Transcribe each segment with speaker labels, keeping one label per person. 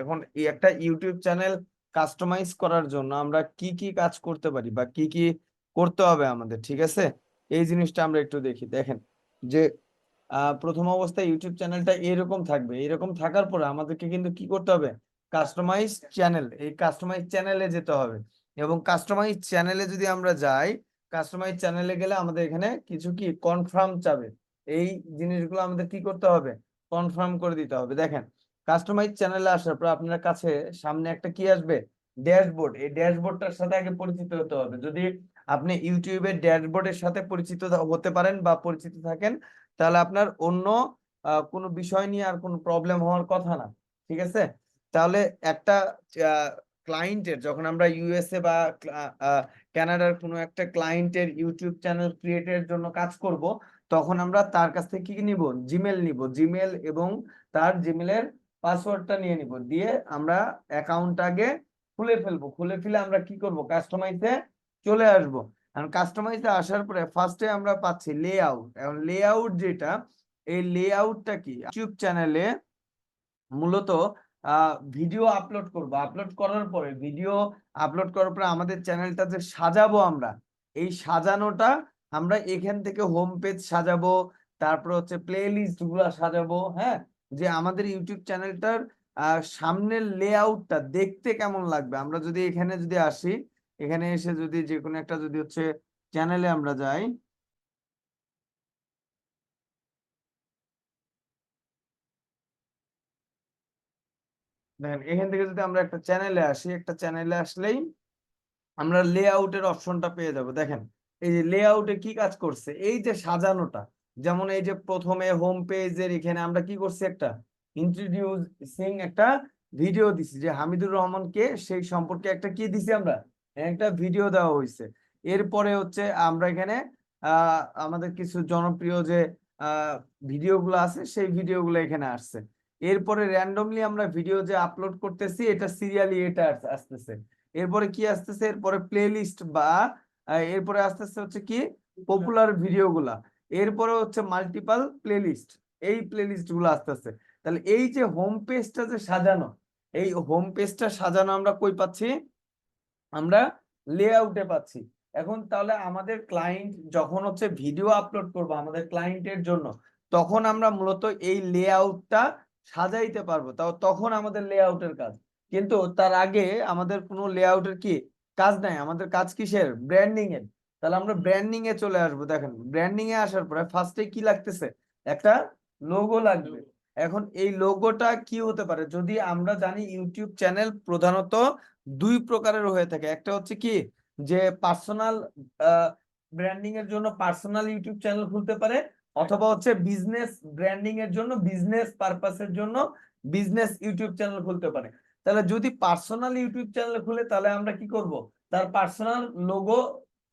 Speaker 1: এখন একটা YouTube channel customise করার জন্য আমরা কি কি কাজ করতে পারি বা কি কি করতে হবে আমাদের, ঠিক আছে? এই জিনিসটা আমরা একটু দেখি। দেখেন যে প্রথম অবস্থায় ইউটিউব চ্যানেলটা এরকম থাকবে। এরকম থাকার পরে আমাদেরকে কিন্তু কি করতে হবে? কাস্টমাইজ চ্যানেল এই কাস্টমাইজ চ্যানেলে যেতে হবে। এবং কাস্টমাইজ চ্যানেলে যদি আমরা যাই কাস্টমাইজ চ্যানেলে গেলে আমাদের এখানে কিছু কি? কনফার্ম চাবে। এই জিনিসগুলো আমাদের কি করতে হবে? কনফার্ম করে দিতে হবে। দেখেন কাস্টমাইজ চ্যানেলে আসার পর আপনার কাছে সামনে একটা কি আসবে? ড্যাশবোর্ড এই ড্যাশবোর্ডটার সাথে আগে পরিচিত হতে হবে। যদি আপনি ইউটিউবের ড্যাশবোর্ডের সাথে পরিচিত হতে পারেন বা পরিচিত থাকেন, তাহলে আপনার অন্য কোনো বিষয় নিয়ে আর কোনো প্রবলেম হওয়ার কথা না। ঠিক আছে? তাহলে একটা ক্লায়েন্টের যখন আমরা ইউএসএ বা কানাডার কোনো একটা ক্লায়েন্টের ইউটিউব চ্যানেল ক্রিয়েটের জন্য কাজ করব, তখন আমরা তার কাছ থেকে কি নিব? জিমেল নিব। জিমেল এবং তার জিমেলের পাসওয়ার্ডটা নিয়ে নিব। দিয়ে আমরা অ্যাকাউন্ট আগে খুলে ফেলব। খুলে ফেলে আমরা কি করব? কাস্টমাইজে চলে আসব। কারণ কাস্টমাইজে আসার পরে ফার্স্টে আমরা পাচ্ছি লে লেআউট এখন লেআউট যেটা, এই লেআউটটা কি? ইউটিউব চ্যানেলে মূলত ভিডিও আপলোড করব। আপলোড করার পরে ভিডিও আপলোড করার পরে আমাদের চ্যানেলটা যে সাজাবো আমরা। এই সাজানোটা আমরা এখান থেকে হোম পেজ সাজাবো। তারপর হচ্ছে প্লে লিস্টগুলা সাজাবো হ্যাঁ? যে আমাদের ইউটিউব চ্যানেলটার সামনের লেআউটটা দেখতে কেমন লাগবে? আমরা যদি এখানে যদি আসি, এখানে এসে যদি যে কোনো একটা যদি হচ্ছে চ্যানেলে আমরা যাই। দেখেন, এখান থেকে যদি আমরা একটা চ্যানেলে আসি, একটা চ্যানেলে আসলেই আমরা লেআউটের অপশনটা পেয়ে যাব। দেখেন, এই যে লেআউটে কি কাজ করছে? এই যে সাজানোটা যেমন এই যে প্রথমে হোম পেজের এখানে আমরা কি করছি একটা ইন্ট্রোডিউসিং একটা ভিডিও দিছি যে হামিদুর রহমানকে সেই সম্পর্কে একটা কি দিছি আমরা? একটা ভিডিও দেওয়া হয়েছে। এরপরে হচ্ছে আমরা এখানে আমাদের কিছু জনপ্রিয় যে ভিডিওগুলো আছে সেই ভিডিওগুলো এখানে আসছে। এরপরে র্যান্ডমলি আমরা ভিডিও যে আপলোড করতেছি এটা সিরিয়ালি এটা আসতেছে। এরপরে কি আসতেছে? এরপরে প্লে বা এরপরে আসতেছে হচ্ছে কি? পপুলার ভিডিওগুলা এরপরে হচ্ছে মাল্টিপাল প্লে লিস্ট এই প্লে লিস্টগুলো আসতেছে। তাহলে এই যে হোম পেজটা যে সাজানো, এই হোম পেজটা সাজানো আমরা কই পাচ্ছি? আমরা লেআউটে পাচ্ছি। এখন তাহলে আমাদের ক্লায়েন্ট যখন হচ্ছে ভিডিও আপলোড করব আমাদের ক্লায়েন্টের জন্য, তখন আমরা মূলত এই লেআউটটা সাজাইতে পারব। তাও তখন আমাদের লেআউটের কাজ। কিন্তু তার আগে আমাদের কোনো লেআউটের কি কাজ নাই? আমাদের কাজ কিসের? ব্র্যান্ডিং এর তাহলে আমরা ব্র্যান্ডিং এ চলে আসব দেখেন ব্র্যান্ডিং এ আসার পরে ফার্স্টে কি লাগতেছে? একটা লোগো লাগবে। এখন এই লোগোটা কি হতে পারে? যদি আমরা জানি ইউটিউব চ্যানেল প্রধানত দুই প্রকারের হয়ে থাকে। একটা হচ্ছে কি? যে পার্সোনাল ব্র্যান্ডিং এর জন্য পার্সোনাল ইউটিউব চ্যানেল খুলতে পারে অথবা হচ্ছে বিজনেস ব্র্যান্ডিং এর জন্য বিজনেস পারপাসের জন্য বিজনেস ইউটিউব চ্যানেল খুলতে পারে। তাহলে যদি পার্সোনাল ইউটিউব চ্যানেল খুলে তাহলে আমরা কি করব? তার পার্সোনাল লোগো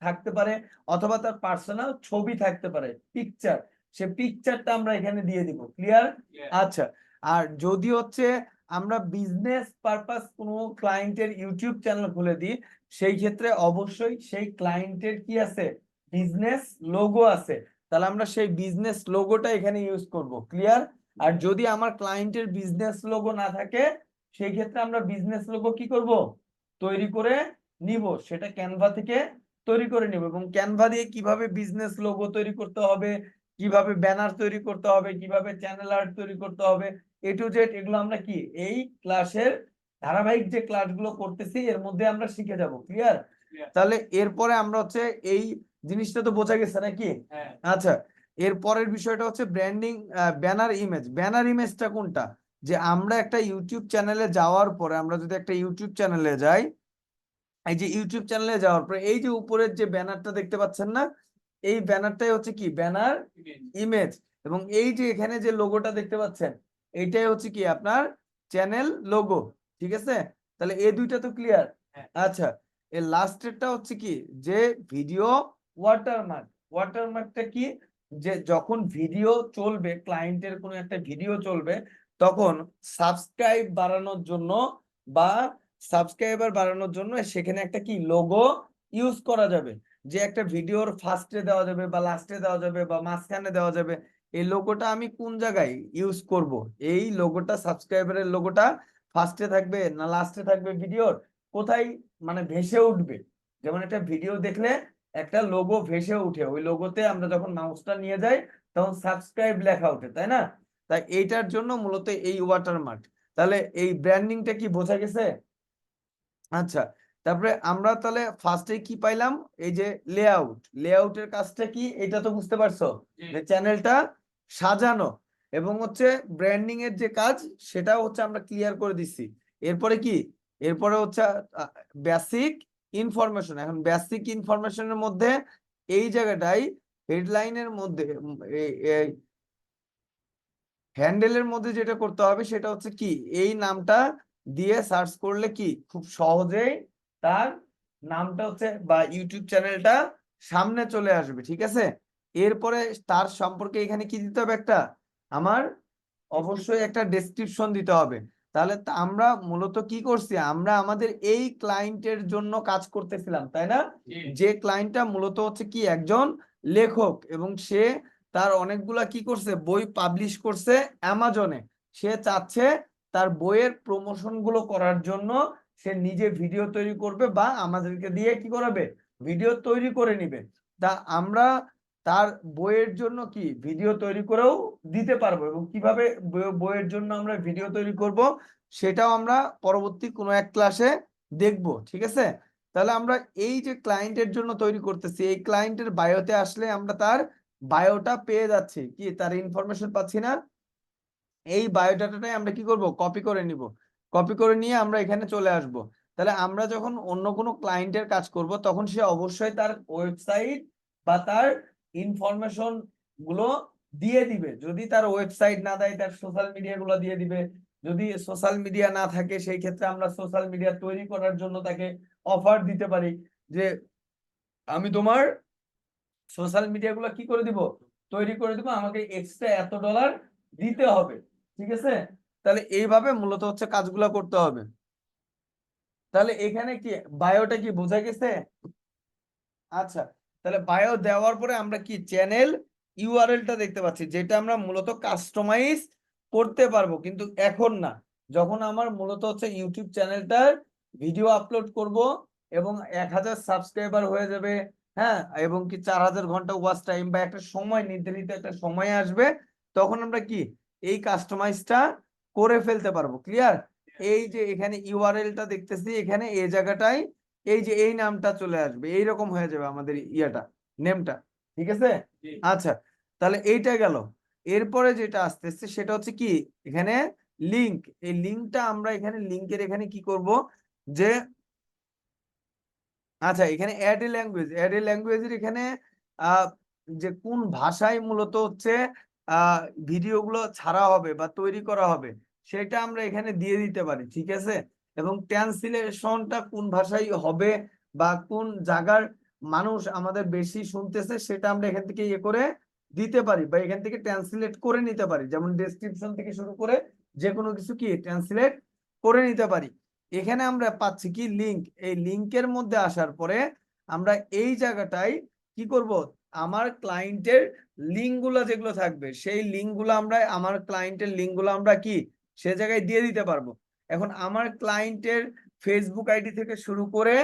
Speaker 1: থাকতে পারে অথবা তার পার্সোনাল ছবি থাকতে পারে পিকচার সে পিকচারটা আমরা এখানে দিয়ে দিব ক্লিয়ার আচ্ছা আর যদি হচ্ছে আমরা বিজনেস পারপাস কোনো ক্লায়েন্টের ইউটিউব চ্যানেল খুলে দিই সেই ক্ষেত্রে অবশ্যই সেই ক্লায়েন্টের কি আছে? বিজনেস লোগো আছে। তাহলে আমরা সেই বিজনেস লোগোটা এখানে ইউজ করব ক্লিয়ার আর যদি আমার ক্লায়েন্টের বিজনেস লোগো না থাকে সেই ক্ষেত্রে আমরা বিজনেস লোগো কি করব? তৈরি করে নিব সেটা ক্যানভা থেকে তৈরি করে নিব এবং ক্যানভা দিয়ে কীভাবে বিজনেস লোগো তৈরি করতে হবে কীভাবে ব্যানার তৈরি করতে হবে কীভাবে চ্যানেল আর্ট তৈরি করতে হবে এ টু জেড এগুলো আমরা কি এই ক্লাসের ধারাবাহিক যে ক্লাসগুলো করতেছি এর মধ্যে আমরা শিখে যাব ক্লিয়ার তাহলে এরপরে আমরা হচ্ছে এই জিনিসটা তো বোঝা গেছে নাকি?
Speaker 2: হ্যাঁ।
Speaker 1: আচ্ছা এর পরের বিষয়টা হচ্ছে ব্র্যান্ডিং ব্যানার ইমেজ ব্যানার ইমেজটা কোনটা? যে আমরা একটা ইউটিউব চ্যানেলে যাওয়ার পরে আমরা যদি একটা ইউটিউব চ্যানেলে যাই এই যে ইউটিউব চ্যানেলে যাওয়ার পরে এই যে উপরের যে ব্যানারটা দেখতে পাচ্ছেন না এই ব্যানারটাই হচ্ছে কি? ব্যানার ইমেজ এবং এই যে এখানে যে লোগোটা দেখতে পাচ্ছেন এইটাই হচ্ছে কি আপনার চ্যানেল লোগো ঠিক আছে? তাহলে এই দুইটা তো ক্লিয়ার। আচ্ছা এর লাস্টেরটা হচ্ছে কি? যে ভিডিও ওয়াটারমার্ক ওয়াটারমার্কটা কি? যে যখন ভিডিও চলবে ক্লায়েন্টের কোনো একটা ভিডিও চলবে তখন সাবস্ক্রাইব বাড়ানোর জন্য বা সাবস্ক্রাইবার বাড়ানোর জন্য সেখানে একটা কি লোগো ইউজ করা যাবে। যে একটা ভিডিওর ফার্স্টে দেওয়া যাবে বা লাস্টে দেওয়া যাবে বা মাঝখানে দেওয়া যাবে, এই লোগোটা আমি কোন জায়গায় ইউজ করব? এই লোগোটা সাবস্ক্রাইবারের লোগোটা ফার্স্টে থাকবে না লাস্টে থাকবে ভিডিওর কোথায় মানে ভেসে উঠবে? যেমন একটা ভিডিও দেখলে একটা লোগো ভেসে উঠে ওই লোগোতে আমরা যখন মাউসটা নিয়ে যাই তখন সাবস্ক্রাইব লেখা ওঠে, তাই না? তাই এইটার জন্য মূলত এই ওয়াটারমার্ক তাহলে এই ব্র্যান্ডিংটা কি বোঝা গেছে? আচ্ছা তারপরে আমরা তাহলে ফার্স্টে কি পাইলাম? এই যে লেআউট লেআউটের কাজটা কি? এটা তো বুঝতে পারছ? যে চ্যানেলটা সাজানো এবং হচ্ছে ব্র্যান্ডিং এর যে কাজ সেটাও হচ্ছে আমরা ক্লিয়ার করে দিচ্ছি এরপরে কি? এরপরে হচ্ছে বেসিক ইনফরমেশন এখন বেসিক ইনফরমেশনের মধ্যে এই জায়গাটাই হেডলাইনের মধ্যে হ্যান্ডেলের মধ্যে যেটা করতে হবে সেটা হচ্ছে কি? এই নামটা দিয়ে সার্চ করলে কি? খুব সহজেই তার নামটা হচ্ছে বা ইউটিউব চ্যানেলটা সামনে চলে আসবে ঠিক আছে? এরপরে তার সম্পর্কে এখানে কি দিতে হবে একটা? আমার অবশ্যই একটা ডেসক্রিপশন দিতে হবে। তাহলে আমরা মূলত কি করছি? আমরা আমাদের এই ক্লায়েন্টের জন্য কাজ করতেছিলাম তাই না? যে ক্লায়েন্টটা মূলত হচ্ছে কি? একজন লেখক এবং সে তার অনেকগুলা কি করছে? বই পাবলিশ করছে অ্যামাজনে সে চাচ্ছে তার বইয়ের প্রমোশনগুলো করার জন্য সে নিজে ভিডিও তৈরি করবে বা আমাদেরকে দিয়ে কি করাবে? ভিডিও তৈরি করে নিবে। তা আমরা তার বইয়ের জন্য কি ভিডিও তৈরি করেও দিতে পারব এবং কীভাবে বই- বইয়ের জন্য আমরা ভিডিও তৈরি করব সেটাও আমরা পরবর্তী কোনো এক ক্লাসে দেখব, ঠিক আছে? তাহলে আমরা এই যে ক্লায়েন্টের জন্য তৈরি করতেছি, এই ক্লায়েন্টের বায়োতে আসলে আমরা তার বায়োটা পেয়ে যাচ্ছি। কি তার ইনফরমেশন পাচ্ছি না? এই বায়োডাটাটাই আমরা কি করব? কপি করে নিব। কপি করে নিয়ে আমরা এখানে চলে আসব। তাহলে আমরা যখন অন্য কোনো ক্লায়েন্টের কাজ করব, তখন সে অবশ্যই তার ওয়েবসাইট বা তার ইনফরমেশনগুলো দিয়ে দিবে। যদি তার ওয়েবসাইট না দেয়, তার সোশ্যাল মিডিয়া গুলো দিয়ে দিবে। যদি সোশ্যাল মিডিয়া না থাকে, সেই ক্ষেত্রে আমরা সোশ্যাল মিডিয়া তৈরি করার জন্য তাকে অফার দিতে পারি যে, আমি তোমার সোশ্যাল মিডিয়া গুলো কি করে দিব? তৈরি করে দিব। আমাকে এক্সট্রা এত ডলার দিতে হবে। ঠিক আছে? তাহলে এইভাবে মূলত হচ্ছে কাজগুলো করতে হবে। তাহলে এখানে কি বায়োটা কি বোঝা গেছে? আচ্ছা তাহলে বায়ো দেওয়ার পরে আমরা কি চ্যানেল ইউআরএলটা দেখতে পাচ্ছি, যেটা আমরা মূলত কাস্টমাইজ করতে পারব, কিন্তু এখন না। যখন আমার মূলত হচ্ছে ইউটিউব চ্যানেলটার ভিডিও আপলোড করব এবং এক হাজার সাবস্ক্রাইবার হয়ে যাবে হ্যাঁ এবং কি চার হাজার ঘণ্টা ওয়াচ টাইম বা একটা সময় নির্ধারিত একটা সময় আসবে, তখন আমরা কি এই কাস্টমাইজটা করে ফেলতে পারব ক্লিয়ার এই যে এখানে ইউআরএলটা দেখতেছি এখানে এই জায়গাটাই এই যে এই নামটা চলে আসবে এই রকম হয়ে যাবে আমাদের ইয়াটা নেমটা ঠিক আছে? আচ্ছা তাহলে এইটা গেল। এরপরে যেটা আসতেছে সেটা হচ্ছে কি এখানে লিংক এই লিংকটা আমরা এখানে লিংকের এখানে কি করব? যে আচ্ছা এখানে add a language add a ল্যাঙ্গুয়েজের এখানে আহ, যে কোন ভাষায় মূলত হচ্ছে ভিডিওগুলো ছাড়া হবে বা তৈরি করা হবে, সেটা আমরা এখানে দিয়ে দিতে পারি, ঠিক আছে? এবং ট্রান্সলেশনটা কোন ভাষায় হবে বা কোন জায়গার মানুষ আমাদের বেশি শুনতেছে, সেটা আমরা এখান থেকে ইয়ে করে দিতে পারি বা এখান থেকে ট্রান্সলেট করে নিতে পারি। যেমন ডেসক্রিপশন থেকে শুরু করে যে কোনো কিছু কি ট্রান্সলেট করে নিতে পারি। এখানে আমরা পাচ্ছি কি লিংক এই লিংকের মধ্যে আসার পরে আমরা এই জায়গাটায় কি করব? আমার ক্লায়েন্টের লিঙ্কগুলো যেগুলো থাকবে, সেই লিঙ্কগুলো আমরা, আমার ক্লায়েন্টের লিঙ্কগুলো আমরা কি? সে জায়গায় দিয়ে দিতে পারব। এখন আমার ক্লায়েন্টের ফেসবুক আইডি থেকে শুরু করে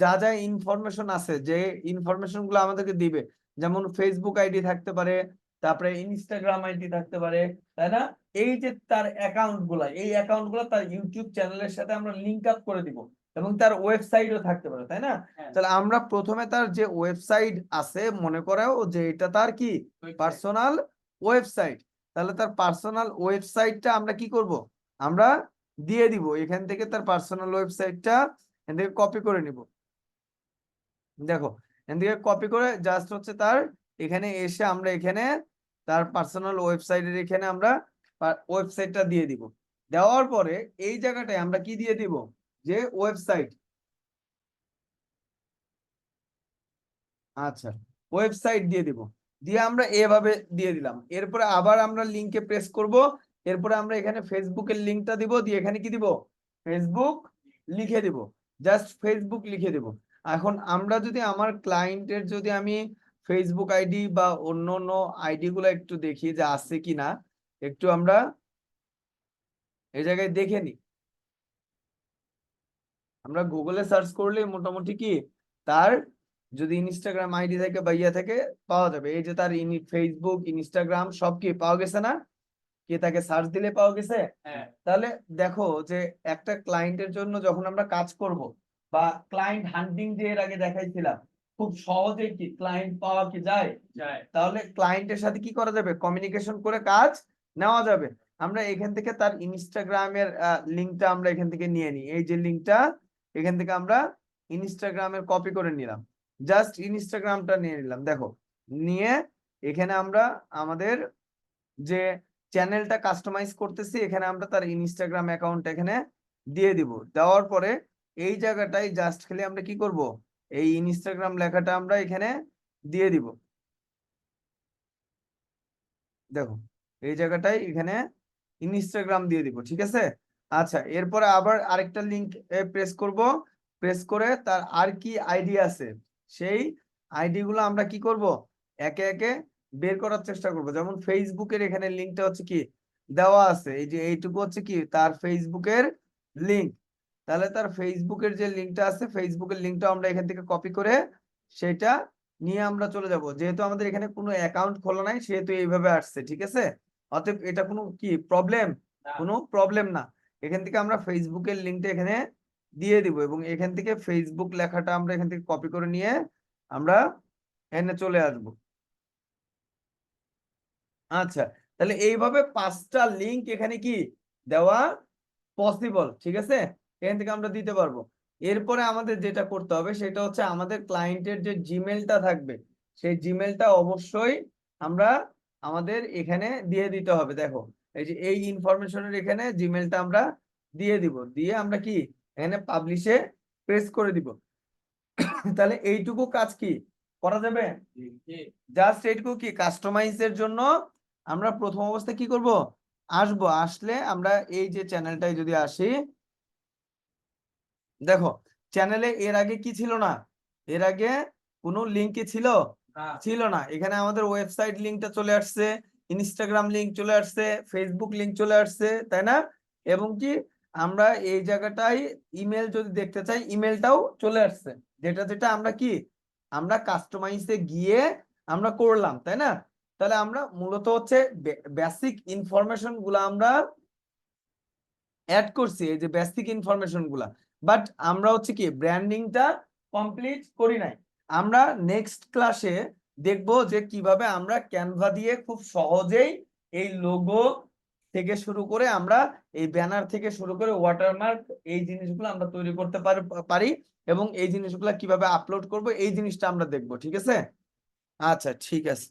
Speaker 1: যা যা ইনফরমেশন আছে, যে ইনফরমেশনগুলো আমাদেরকে দিবে, যেমন ফেসবুক আইডি থাকতে পারে, তারপরে ইনস্টাগ্রাম আইডি থাকতে পারে, তাই না? এই যে তার অ্যাকাউন্টগুলা এই অ্যাকাউন্টগুলো তার ইউটিউব চ্যানেলের সাথে আমরা লিঙ্ক আপ করে দিব। এবং তার ওয়েবসাইটও থাকতে পারে তাই না? তাহলে আমরা প্রথমে তার যে ওয়েবসাইট আছে মনে করাও যে এটা তার কি? Personal website. তাহলে তার পার্সোনাল ওয়েবসাইটটা আমরা কি করব? আমরা দিয়ে দিব এখান থেকে তার পার্সোনাল ওয়েবসাইটটা এখান থেকে কপি করে নিব। দেখো এখান থেকে কপি করে জাস্ট হচ্ছে তার এখানে এসে আমরা এখানে তার পার্সোনাল ওয়েবসাইটের এখানে আমরা ওয়েবসাইটটা দিয়ে দিব। দেওয়ার পরে এই জায়গাটায় আমরা কি দিয়ে দিব? যে ওয়েবসাইট। আচ্ছা ওয়েবসাইট দিয়ে দিব। দিয়ে আমরা এভাবে দিয়ে দিলাম। এরপরে আবার আমরা লিংকে প্রেস করব। এরপরে আমরা এখানে ফেসবুকের লিংকটা দিব। দিয়ে এখানে কি দিব? ফেসবুক লিখে দিব। জাস্ট ফেসবুক লিখে দিব। এখন আমরা যদি আমার ক্লায়েন্টের যদি আমি ফেসবুক আইডি বা অন্য অন্য আইডি গুলো একটু দেখি যে আছে কিনা, একটু আমরা এই জায়গায় দেখে নিই। আমরা গুগলে সার্চ করলে মোটামুটি কি তার যদি ইনস্টাগ্রাম আইডি থেকে বা ইয়ে থেকে পাওয়া যাবে। এই যে তার ফেসবুক ইনস্টাগ্রাম সব কি পাওয়া গেছে না? কে তাকে সার্চ দিলে পাওয়া গেছে?
Speaker 2: হ্যাঁ।
Speaker 1: তাহলে দেখো যে একটা ক্লায়েন্টের জন্য যখন আমরা কাজ করব বা ক্লায়েন্ট হান্টিং যে এর আগে দেখাইছিলাম খুব সহজে কি ক্লায়েন্ট পাওয়া কি যায়?
Speaker 2: যায়।
Speaker 1: তাহলে ক্লায়েন্টের সাথে কি করা যাবে? কমিউনিকেশন করে কাজ নেওয়া যাবে। আমরা এখান থেকে তার ইনস্টাগ্রামের লিঙ্কটা আমরা এখান থেকে নিয়ে নিই। এই যে লিঙ্কটা এখান থেকে আমরা ইনস্টাগ্রামের কপি করে নিলাম। জাস্ট ইনস্টাগ্রামটা নিয়ে নিলাম। দেখো, নিয়ে এখানে আমরা আমাদের যে চ্যানেলটা কাস্টমাইজ করতেছি, এখানে আমরা তার ইনস্টাগ্রাম অ্যাকাউন্ট এখানে দিয়ে দিব। দেওয়ার পরে এই জায়গাটায় জাস্ট খালি আমরা কি করব? এই ইনস্টাগ্রাম লেখাটা আমরা এখানে দিয়ে দিব। দেখো, এই জায়গাটায় এখানে ইনস্টাগ্রাম দিয়ে দিব, ঠিক আছে? আচ্ছা এরপরে আবার আরেকটা লিংক প্রেস করব। প্রেস করে তার আর কি আইডি আছে? সেই আইডি গুলো আমরা কি করব? একে একে বের করার চেষ্টা করব। যেমন ফেসবুকের এখানে লিংকটা হচ্ছে কি? দেওয়া আছে। এই যে এইটুকু হচ্ছে কি? তার ফেসবুকের লিংক তাহলে তার ফেসবুকের যে লিংকটা আছে ফেসবুকের লিংকটা আমরা এখান থেকে কপি করে সেটা নিয়ে আমরা চলে যাব। যেহেতু আমাদের এখানে কোনো অ্যাকাউন্ট খোলা নাই সেহেতু এইভাবে আসছে ঠিক আছে? অতএব এটা কোনো কি? প্রবলেম কোনো প্রবলেম না। এখান থেকে আমরা ফেসবুকের লিঙ্কটা এখানে দিয়ে দিব এবং এখান থেকে ফেসবুক লেখাটা আমরা এখান থেকে কপি করে নিয়ে আমরা এনে চলে আসব। আচ্ছা তাহলে এইভাবে পাঁচটা লিংক এখানে কি দেওয়া পসিবল ঠিক আছে? এখান থেকে আমরা দিতে পারব। এরপরে আমাদের যেটা করতে হবে সেটা হচ্ছে আমাদের ক্লায়েন্টের যে জিমেলটা থাকবে, সেই জিমেলটা অবশ্যই আমরা আমাদের এখানে দিয়ে দিতে হবে। দেখো এই যে এই ইনফরমেশনের এখানে জিমেলটা আমরা দিয়ে দিব। দিয়ে আমরা কি? এখানে পাবলিশে প্রেস করে দিব। তাহলে এইটুকু কাজ কি? করা যাবে। জাস্ট এইটুকু কি? কাস্টমাইজের জন্য আমরা প্রথম অবস্থায় কি করব? আসব। আসলে আমরা এই যে চ্যানেলটায় যদি আসি দেখো চ্যানেলে এর আগে কি ছিল না? এর আগে কোনো লিঙ্ক ছিল?
Speaker 2: না,
Speaker 1: ছিল না। এখানে আমাদের ওয়েবসাইট লিঙ্কটা চলে আসছে। ইনস্টাগ্রাম লিঙ্ক চলে আসছে ফেসবুক লিঙ্ক চলে আসছে, তাই না? এবং কি আমরা এই জায়গাটায় ইমেল যদি দেখতে চাই ইমেলটাও চলে আসছে। যেটা যেটা আমরা কি? আমরা কাস্টমাইজে গিয়ে আমরা করলাম, তাই না? তাহলে আমরা মূলত হচ্ছে বেসিক ইনফরমেশনগুলা আমরা অ্যাড করছি, এই যে বেসিক ইনফরমেশনগুলা। বাট আমরা হচ্ছে কি ব্র্যান্ডিংটা কমপ্লিট করি নাই। আমরা নেক্সট ক্লাসে দেখব যে কীভাবে আমরা ক্যানভা দিয়ে খুব সহজেই এই লোগো থেকে শুরু করে আমরা এই ব্যানার থেকে শুরু করে ওয়াটারমার্ক এই জিনিসগুলো আমরা তৈরি করতে পার- এবং এই জিনিসগুলো কীভাবে আপলোড করব এই জিনিসটা আমরা দেখব, ঠিক আছে? আচ্ছা ঠিক আছে।